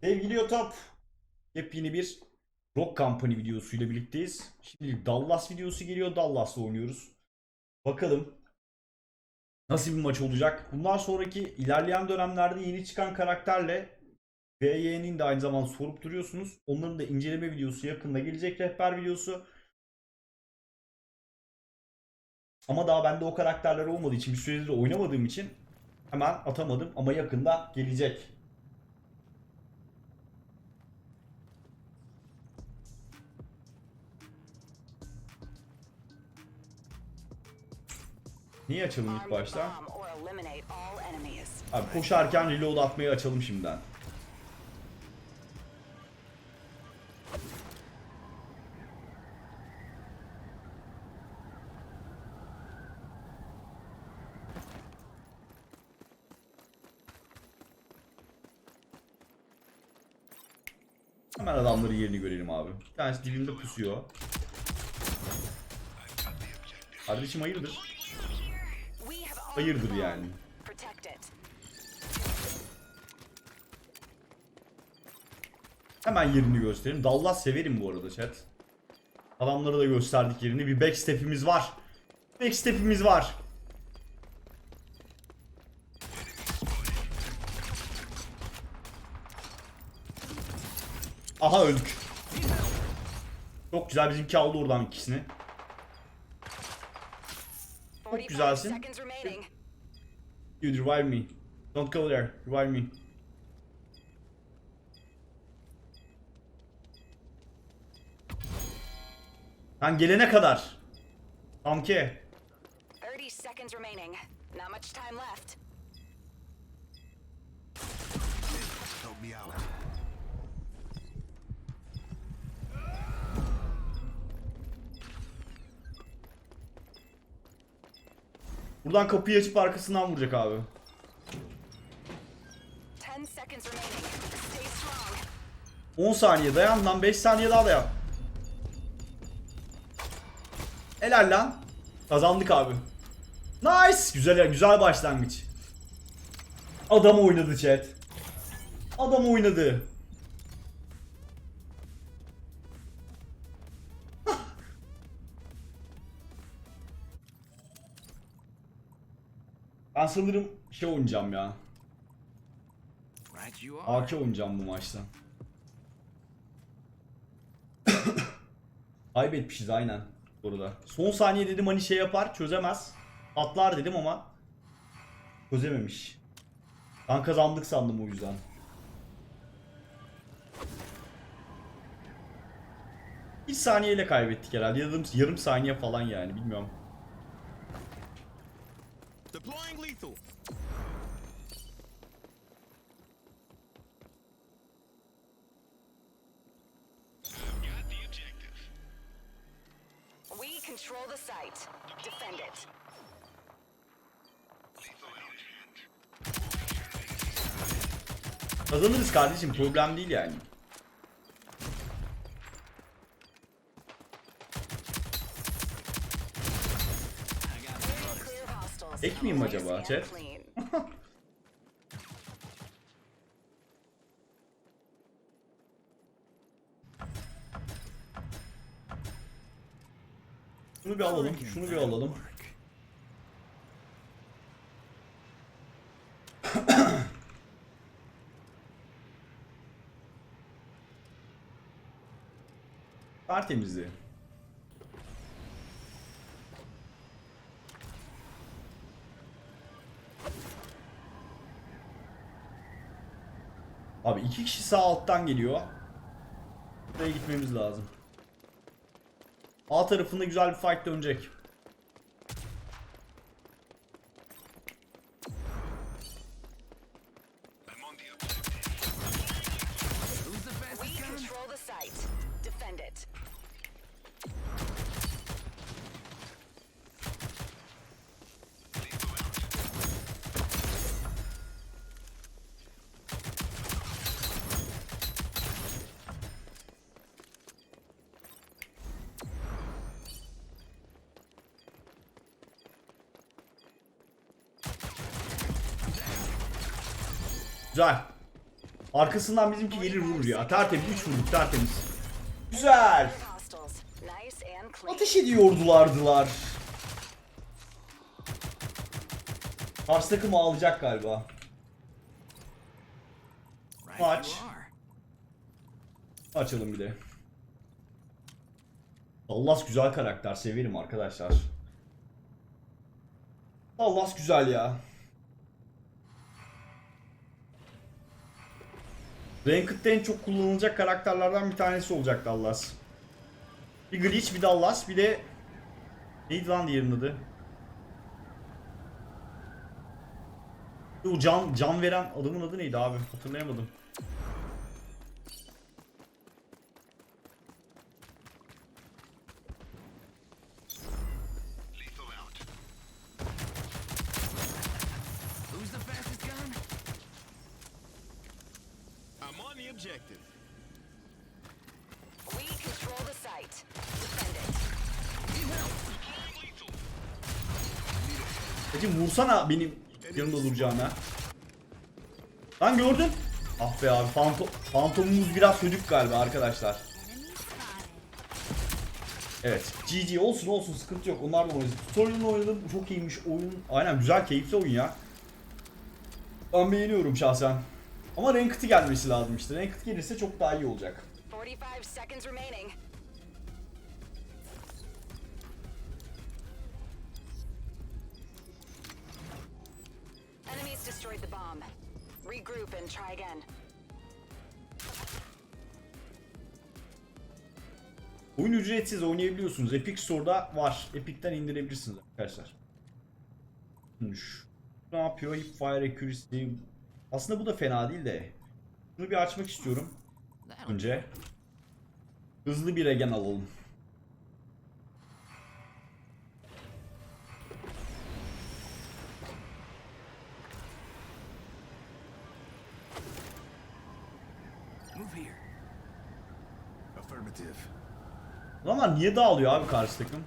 Sevgili Yotap, yepyeni bir Rock Company videosuyla birlikteyiz. Şimdi Dallas videosu geliyor. Dallas'la oynuyoruz. Bakalım nasıl bir maç olacak. Bundan sonraki ilerleyen dönemlerde yeni çıkan karakterle VY'nin de aynı zamanda sorup duruyorsunuz. Onların da inceleme videosu yakında gelecek rehber videosu. Ama daha bende o karakterler olmadığı için bir süredir oynamadığım için hemen atamadım ama yakında gelecek. Niye açalım ilk başta? Abi koşarken reload atmayı açalım şimdiden. Hemen adamların yerini görelim abi. Bir tanesi dibimde pusuyor. Kardeşim hayırdır? Hayırdır yani. Hemen yerini gösterelim. Dallas severim bu arada chat. Adamlara da gösterdik yerini. Bir backstep'imiz var. Backstep'imiz var. Aha öldük. Çok güzel bizimki aldı oradan ikisini. Çok güzelsin. You revive me. Don't go there. Revive me. Ben gelene kadar. Tamke. 30 seconds remaining. Not much time left. Help me out. Buradan kapıyı açıp arkasından vuracak abi. 10 seconds remaining. Stay strong. 10 saniye dayan lan 5 saniye daha dayan. Helal lan. Kazandık abi. Nice. Güzel güzel başlangıç. Adam oynadı chat. Adam oynadı. Ben sanırım şey oynayacağım ya. AK oynayacağım bu maçta. Kaybetmişiz aynen burada. Son saniye dedim hani şey yapar çözemez. Atlar dedim ama çözememiş. Ben kazandık sandım o yüzden. Bir saniyeyle kaybettik herhalde. Yarım, yarım saniye falan yani bilmiyorum. Deploying lethal. We control the site. Defend it. Kazanırız kardeşim problem değil yani. Ek miyim acaba chat? Şunu bir alalım, şunu bir alalım. Tertemizdi. Abi iki kişi sağ alttan geliyor. Buraya gitmemiz lazım. A tarafında güzel bir fight dönecek. Güzel. Arkasından bizimki gelir vurur ya. Tertemiz 3 vurduk tertemiz. Güzel. Ateş ediyordulardılar. Karşı takım ağlayacak galiba. Are. Açalım bir de. Dallas güzel karakter. Severim arkadaşlar. Dallas güzel ya. Ranked'de en çok kullanılacak karakterlerden bir tanesi olacak Dallas. Bir Glitch, bir Dallas, bir de... Neydi lan diğerinin adı? O can, can veren adamın adı neydi abi? Hatırlayamadım. Who's the fastest gun? I'm on the objective. We control the site. Defend it. Hacım vursana benim yanımda duracağına. Lan gördün. Ah be abi fantom, fantomumuz biraz hödük galiba arkadaşlar. Evet GG olsun olsun sıkıntı yok onlar da oynadı. Tutorial'ını oynadım çok iyiymiş oyun. Aynen güzel keyifli oyun ya. Ben beğeniyorum şahsen. Ama Ranked'ı gelmesi lazım işte. Ranked gelirse çok daha iyi olacak. 45 seconds remaining. Destroyed the bomb. Regroup and try again. Oyun ücretsiz oynayabiliyorsunuz. Epic Store'da var. Epic'ten indirebilirsiniz arkadaşlar. Şu- Ne yapıyor? Hipfire Accuracy. Aslında bu da fena değil de. Bunu bir açmak istiyorum. Önce. Hızlı bir regen alalım. Affirmative. Ama niye dağılıyor abi karşı takım?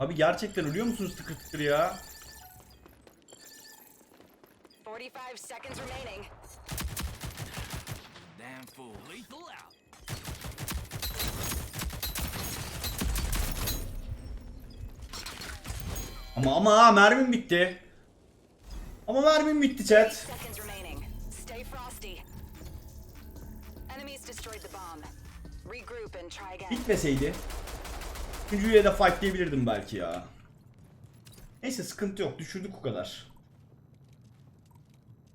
Abi gerçekten ölüyor musunuz tıkır tıkır ya? 45 seconds remaining. Damn fool. Lethal out. Ama ama mermim bitti. Ama mermim bitti chat. Bitmeseydi. Üçüncüye de fightlayabilirdim belki ya. Neyse sıkıntı yok. Düşürdük o kadar.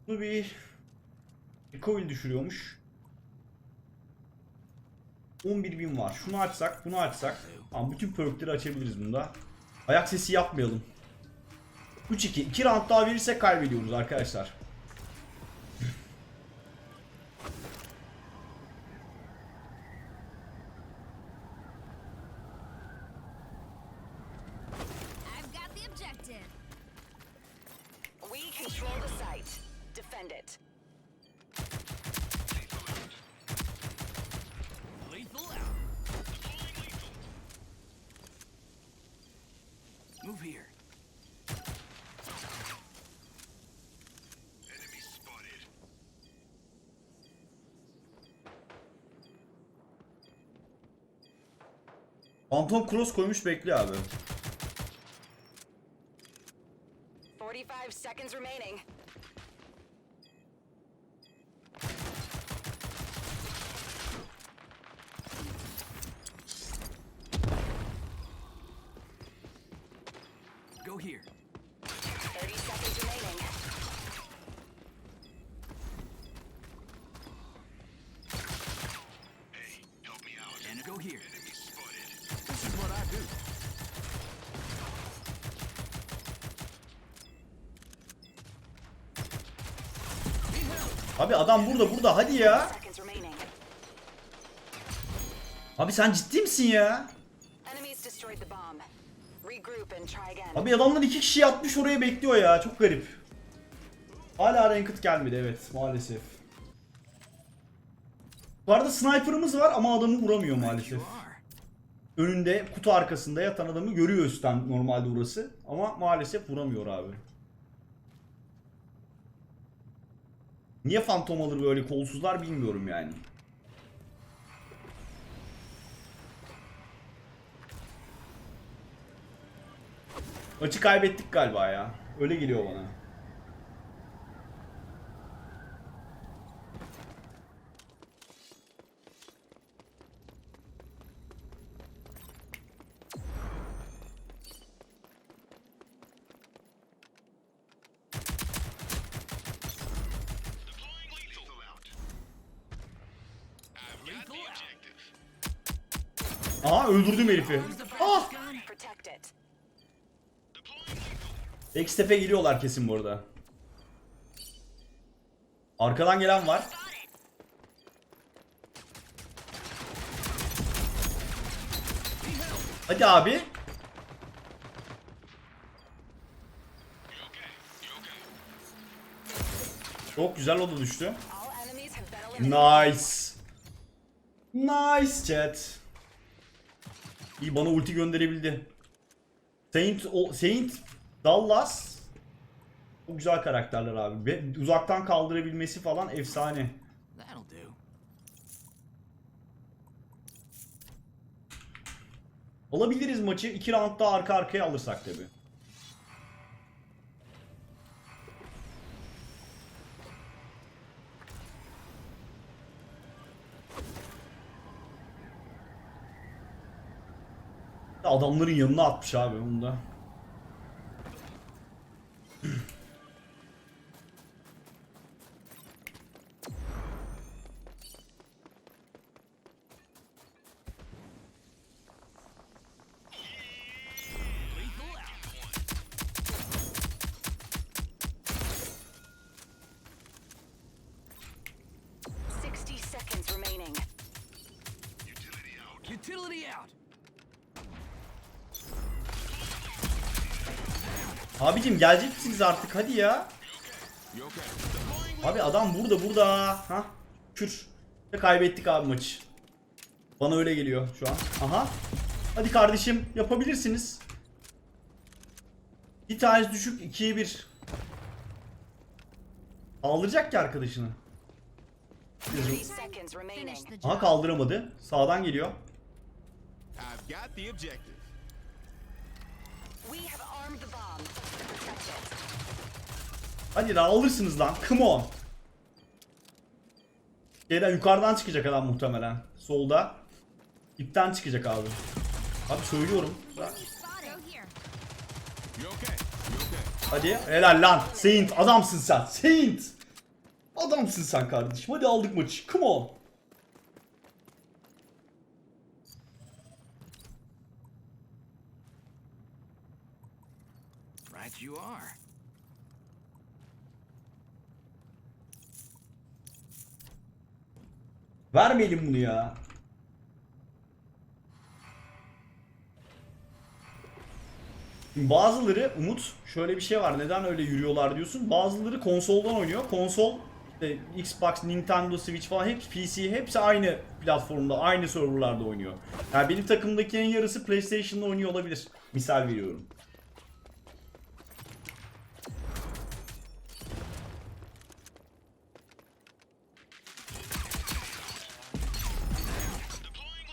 Bu bir recoil düşürüyormuş. 11.000 var. Şunu açsak, bunu açsak. Tamam bütün perkleri açabiliriz bunda. Ayak sesi yapmayalım. 3-2. 2 round daha verirsek kaybediyoruz arkadaşlar. Phantom Cross koymuş bekliyor abi. 45 seconds remaining. Go here. 30 seconds remaining. Hey, help me out. And go here. Enemy spotted. This is what I do. Abi adam burada burada hadi ya. Abi sen ciddi misin ya? Abi adamlar iki kişi yatmış oraya bekliyor ya. Çok garip. Hala ranked gelmedi evet maalesef. Bu arada sniper'ımız var ama adamı vuramıyor maalesef. Önünde kutu arkasında yatan adamı görüyor üstten normalde orası. Ama maalesef vuramıyor abi. Niye fantom alır böyle kolsuzlar bilmiyorum yani. Maçı kaybettik galiba ya. Öyle geliyor bana. Aha öldürdüm herifi. Ah! Backstep'e giriyorlar kesin bu arada. Arkadan gelen var. Hadi abi. Çok güzel o da düştü. Nice. Nice chat. İyi bana ulti gönderebildi. Saint, o, Saint Dallas çok güzel karakterler abi. Ve uzaktan kaldırabilmesi falan efsane. Alabiliriz maçı. 2 round daha arka arkaya alırsak tabi. Adamların yanına atmış abi bunu da. Abicim gelecek misiniz artık hadi ya. Abi adam burada burada. Ha? Kür. Kaybettik abi maçı. Bana öyle geliyor şu an. Aha. Hadi kardeşim yapabilirsiniz. Bir tanesi düşük 2'ye 1. Kaldıracak ki arkadaşını. Aha kaldıramadı. Sağdan geliyor. Hadi lan alırsınız lan. Come on. Şeyden yukarıdan çıkacak adam muhtemelen. Solda. İpten çıkacak abi. Abi söylüyorum. Spotted. Go here. You okay? You okay? Hadi helal lan. Saint adamsın sen. Saint. Adamsın sen kardeşim. Hadi aldık maçı. Come on. Vermeyelim bunu ya. Bazıları Umut şöyle bir şey var. Neden öyle yürüyorlar diyorsun. Bazıları konsoldan oynuyor. Konsol işte Xbox, Nintendo Switch falan hep PC hepsi aynı platformda, aynı serverlarda oynuyor. Yani benim takımdakilerin yarısı PlayStation'da oynuyor olabilir. Misal veriyorum.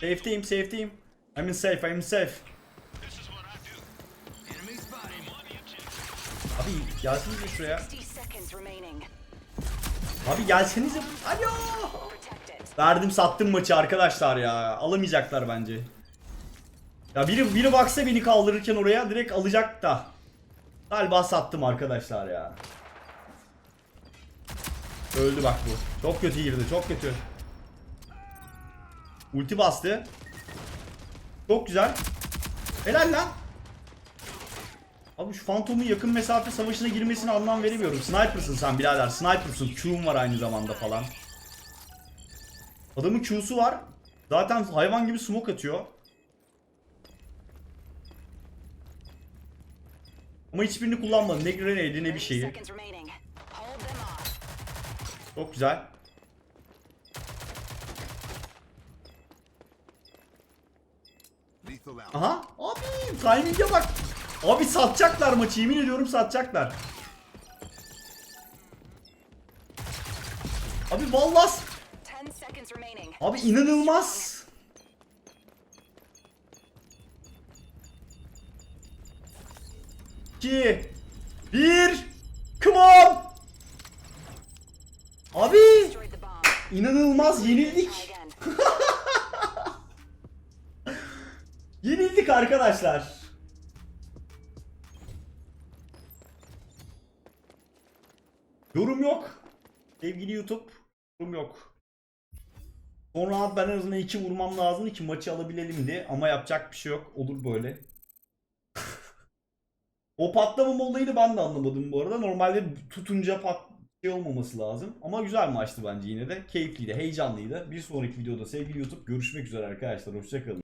Safe'teyim, safe'teyim. I'm in safe, I'm in safe. Abi gelsenize şuraya. Abi gelsenize. Alo. Verdim sattım maçı arkadaşlar ya. Alamayacaklar bence. Ya biri biri baksa beni kaldırırken oraya direkt alacak da. Galiba sattım arkadaşlar ya. Öldü bak bu. Çok kötü girdi, çok kötü. Ulti bastı. Çok güzel. Helal lan. Abi şu Phantom'un yakın mesafe savaşına girmesine anlam veremiyorum. Sniper'sın sen birader. Sniper'sın. Q'un var aynı zamanda falan. Adamın Q'su var. Zaten hayvan gibi smoke atıyor. Ama hiçbirini kullanmadı. Ne grenade ne bir 30 şeyi. Çok güzel. Lethal out. Aha. Abi timing'e bak. Abi satacaklar maçı. Yemin ediyorum satacaklar. Abi vallahi 10 seconds remaining. Abi inanılmaz. İki, bir, come on. Abi inanılmaz yenildik. Yenildik arkadaşlar. Yorum yok. Sevgili YouTube. Yorum yok. Son round ben en azından iki vurmam lazımdı ki maçı alabilelim diye. Ama yapacak bir şey yok. Olur böyle. o patlamama olayını ben de anlamadım bu arada. Normalde tutunca pat şey olmaması lazım. Ama güzel maçtı bence yine de. Keyifliydi, heyecanlıydı. Bir sonraki videoda sevgili YouTube görüşmek üzere arkadaşlar. Hoşçakalın.